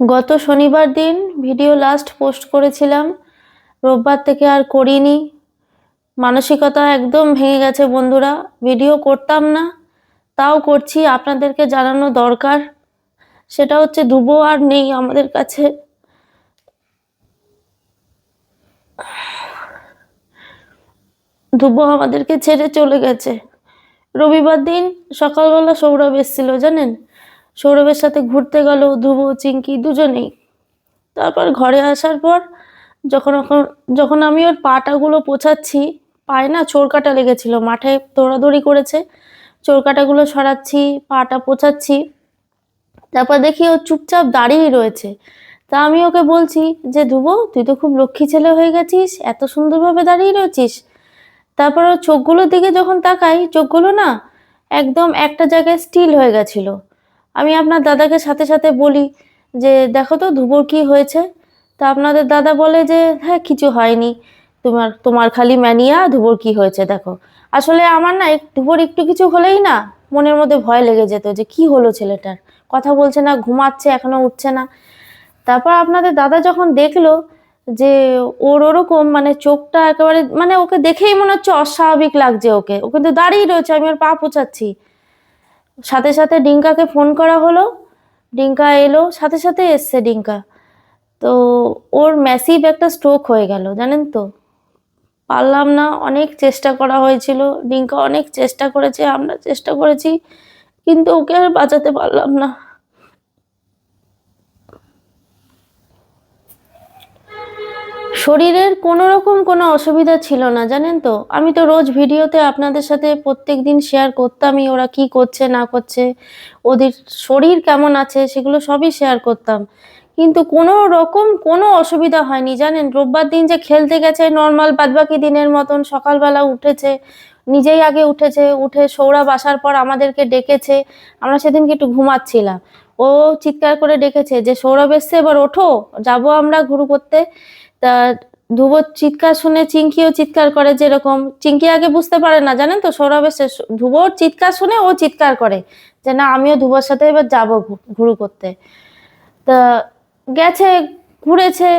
গত শনিবার দিন ভিডিও লাস্ট পোস্ট করেছিলাম। রোববার থেকে আর করিনি। মানসিকতা একদম ভেঙে গেছে বন্ধুরা। ভিডিও করতাম না, তাও করছি, আপনাদেরকে জানানো দরকার। সেটা হচ্ছে ধুবো আর নেই আমাদের কাছে। ধুবো আমাদেরকে ছেড়ে চলে গেছে। রবিবার দিন সকালবেলা সৌরভ এসেছিল, জানেন? সৌরভের সাথে ঘুরতে গেল ধুবো চিঙ্কি দুজনেই। তারপর ঘরে আসার পর যখন যখন আমি ওর পাটাগুলো পোছাচ্ছি, পায়ে না চোরকাটা লেগেছিল, মাঠে দৌড়াদৌড়ি করেছে, চোরকাটাগুলো সরাচ্ছি, পাটা পোছাচ্ছি, তারপর দেখি ও চুপচাপ দাঁড়িয়েই রয়েছে। তা আমি ওকে বলছি যে, ধুবো, তুই তো খুব লক্ষ্মী ছেলে হয়ে গেছিস, এত সুন্দরভাবে দাঁড়িয়ে রয়েছিস। তারপর ওর চোখগুলোর দিকে যখন তাকাই, চোখগুলো না একদম একটা জায়গায় স্টিল হয়ে গেছিল। আমি আপনার দাদাকে সাথে সাথে বলি যে, দেখো তো ধুবোর কি হয়েছে? তা আপনাদের দাদা বলে যে হ্যাঁ কিছু হয়নি। তোমার তোমার খালি ম্যানিয়া ধুবোর কি হয়েছে, দেখো। আসলে আমার না ধুবোর একটু কিছু হলেই না মনের মধ্যে ভয় লেগে যেত যে, কি হলো ছেলেটার? কথা বলছে না, ঘুমাচ্ছে, এখনও উঠছে না। তারপর আপনাদের দাদা যখন দেখল যে, ওর ওরকম মানে চোখটা একেবারে মানে ওকে দেখেই মনে হচ্ছে অস্বাভাবিক লাগছে ওকে। ও কিন্তু দাঁড়িয়ে রয়েছে, আমি ওর পা পোছাচ্ছি। সাথে সাথে ডিঙ্কাকে ফোন করা হলো। ডিঙ্কা এলো, সাথে সাথে এসছে ডিঙ্কা। তো ওর ম্যাসিভ একটা স্ট্রোক হয়ে গেল, জানেন তো? পারলাম না, অনেক চেষ্টা করা হয়েছিল। ডিঙ্কা অনেক চেষ্টা করেছে, আমরা চেষ্টা করেছি, কিন্তু ওকে আর বাঁচাতে পারলাম না। শরীরের কোনো রকম কোনো অসুবিধা ছিল না, জানেন তো? আমি তো রোজ ভিডিওতে আপনাদের সাথে প্রত্যেক দিন শেয়ার করতামই ওরা কি করছে, না করছে, ওদের শরীর কেমন আছে সেগুলো সবই শেয়ার করতাম। কিন্তু কোনো রকম কোনো অসুবিধা হয়নি, জানেন? রোববার দিন যে খেলতে গেছে নর্মাল বাদবাকি দিনের মতন, সকালবেলা উঠেছে, নিজেই আগে উঠেছে, উঠে সৌরভ আসার পর আমাদেরকে ডেকেছে, আমরা সেদিনকে একটু ঘুমাচ্ছিলাম। ও চিৎকার করে ডেকেছে যে, সৌরভ এসছে, এবার ওঠো, যাব আমরা ঘুরু করতে। তা ধ্রুব চিৎকার শুনে চিঙ্কিও চিৎকার করে যেরকম। চিঙ্কি আগে বুঝতে পারে না, জানেন তো? সৌরভ এসে ধ্রুবর চিৎকার শুনে ও চিৎকার করে যে, না, আমিও ধ্রুবর সাথে এবার যাব ঘুরু করতে। তা গেছে, ঘুরেছে,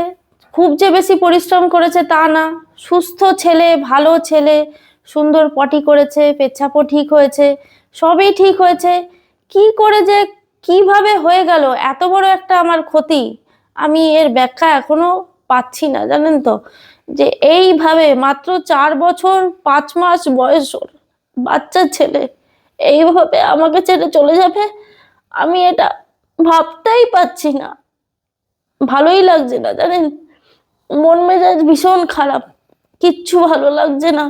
খুব যে বেশি পরিশ্রম করেছে তা না। সুস্থ ছেলে, ভালো ছেলে, সুন্দর পটি করেছে, পেচ্ছাপও ঠিক হয়েছে, সবই ঠিক হয়েছে। কি করে যে কীভাবে হয়ে গেল? এত বড় একটা আমার ক্ষতি। আমি এর ব্যাখ্যা এখনও পাচ্ছি না, জানেন তো? যে এইভাবে মাত্র চার বছর, পাঁচ মাস বয়স বাচ্চা ছেলে, এইভাবে আমাকে ছেড়ে চলে যাবে? আমি এটা ভাবতেই পাচ্ছি না। ভালোই লাগছে না, জানেন? মন মেজাজ ভীষণ খারাপ, কিচ্ছু ভালো লাগছে না।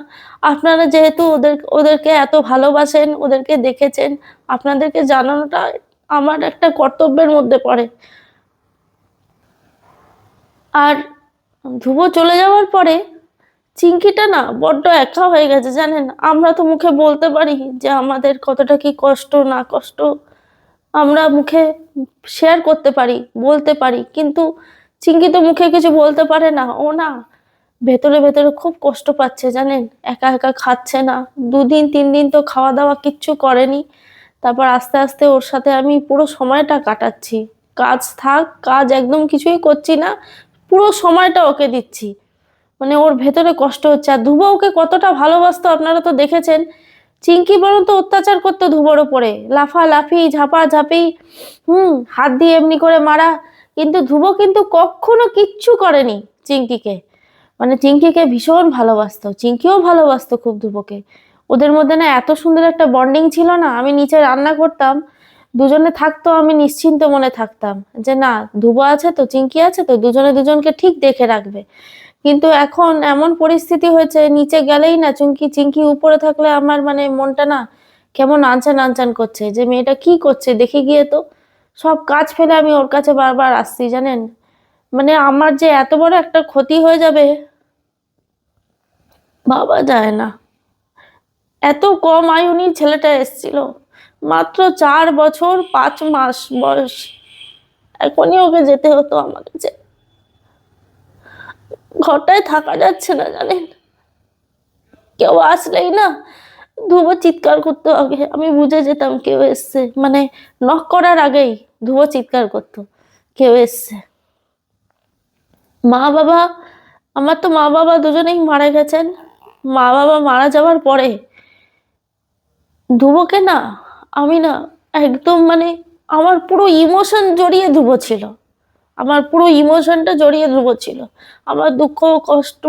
আপনারা যেহেতু ওদের, ওদেরকে এত ভালোবাসেন, ওদেরকে দেখেছেন, আপনাদেরকে জানানোটা আমার একটা কর্তব্যের মধ্যে পড়ে। আর ধ্রুব চলে যাওয়ার পরে চিঙ্কিটা না বড্ড একা হয়ে গেছে, জানেন? আমরা তো মুখে বলতে পারি যে আমাদের কতটা কি কষ্ট, না কষ্ট। আমরা মুখে শেয়ার করতে পারি, বলতে পারি, কিন্তু চিঙ্কি তো মুখে কিছু বলতে পারে না। ও না ভেতরে ভেতরে খুব কষ্ট পাচ্ছে, জানেন? একা একা খাচ্ছে না। দুদিন, তিন দিন তো খাওয়া দাওয়া কিচ্ছু করেনি। তারপর আস্তে আস্তে ওর সাথে আমি পুরো সময়টা কাটাচ্ছি। কাজ থাক, কাজ একদম কিছুই করছি না। পুরো সময়টা ওকে দিচ্ছি। মানে ওর ভেতরে কষ্ট হচ্ছে। আর ধুবো ওকে কতটা ভালোবাসতো, আপনারা তো দেখেছেন। চিঙ্কি বরং তো অত্যাচার করতো ধুবোর ওপরে। লাফা লাফি, ঝাপা ঝাপি, হুম, হাত দিয়ে এমনি করে মারা। কিন্তু ধ্রুব কিন্তু কখনো কিচ্ছু করেনি চিঙ্কিকে। মানে চিঙ্কিকে ভীষণ ভালোবাসতো। চিঙ্কিও ভালোবাসতো খুব ধ্রুবকে ওদের মধ্যে না এত সুন্দর একটা বন্ডিং ছিল না। আমি নিচে রান্না করতাম। দুজনে থাকতো, আমি নিশ্চিন্ত মনে থাকতাম যে না ধুবো আছে তো চিঙ্কি আছে তো, দুজনে দুজনকে ঠিক দেখে রাখবে। কিন্তু এখন এমন পরিস্থিতি হয়েছে, নিচে গেলেই না চুঙ্কি চিঙ্কি উপরে থাকলে আমার মানে মনটা না কেমন আনচান আনচান করছে যে মেয়েটা কি করছে, দেখে গিয়ে তো সব কাজ ফেলে আমি ওর কাছে বারবার আসছি, জানেন? মানে আমার যে এত বড় একটা ক্ষতি হয়ে যাবে বাবা যায় না। এত কম আয়ু ছেলেটা এসেছিল। মাত্র চার বছর, পাঁচ মাস বয়স। এখনই ওকে যেতে হতো আমার কাছে। ঘরটায় থাকা যাচ্ছে না, জানেন? কেউ আসলেই না ধুবো চিৎকার করতো আগে। আমি বুঝে যেতাম কেউ এসছে। মানে নখ করার আগেই ধুবো চিৎকার করতো, কেউ এসছে। মা বাবা, আমার তো মা বাবা দুজনেই মারা গেছেন। মা বাবা মারা যাওয়ার পরে ধ্রুবকে না আমি না একদম মানে আমার পুরো ইমোশন জড়িয়ে ধ্রুব ছিল। আমার পুরো ইমোশনটা জড়িয়ে ধ্রুব ছিল। আমার দুঃখ, কষ্ট,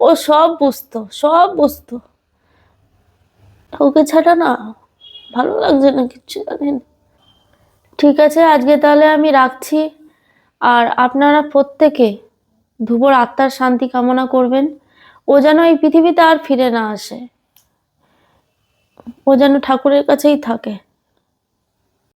ও সব বুঝতো সব বুঝতো। ওকে ছাড়া না ভালো লাগছে না কিচ্ছু জানেন ঠিক আছে, আজকে তাহলে আমি রাখছি। আর আপনারা প্রত্যেকে ধ্রুবর আত্মার শান্তি কামনা করবেন। ও যেন এই পৃথিবীতে আর ফিরে না আসে। ও যেন ঠাকুরের কাছেই থাকে।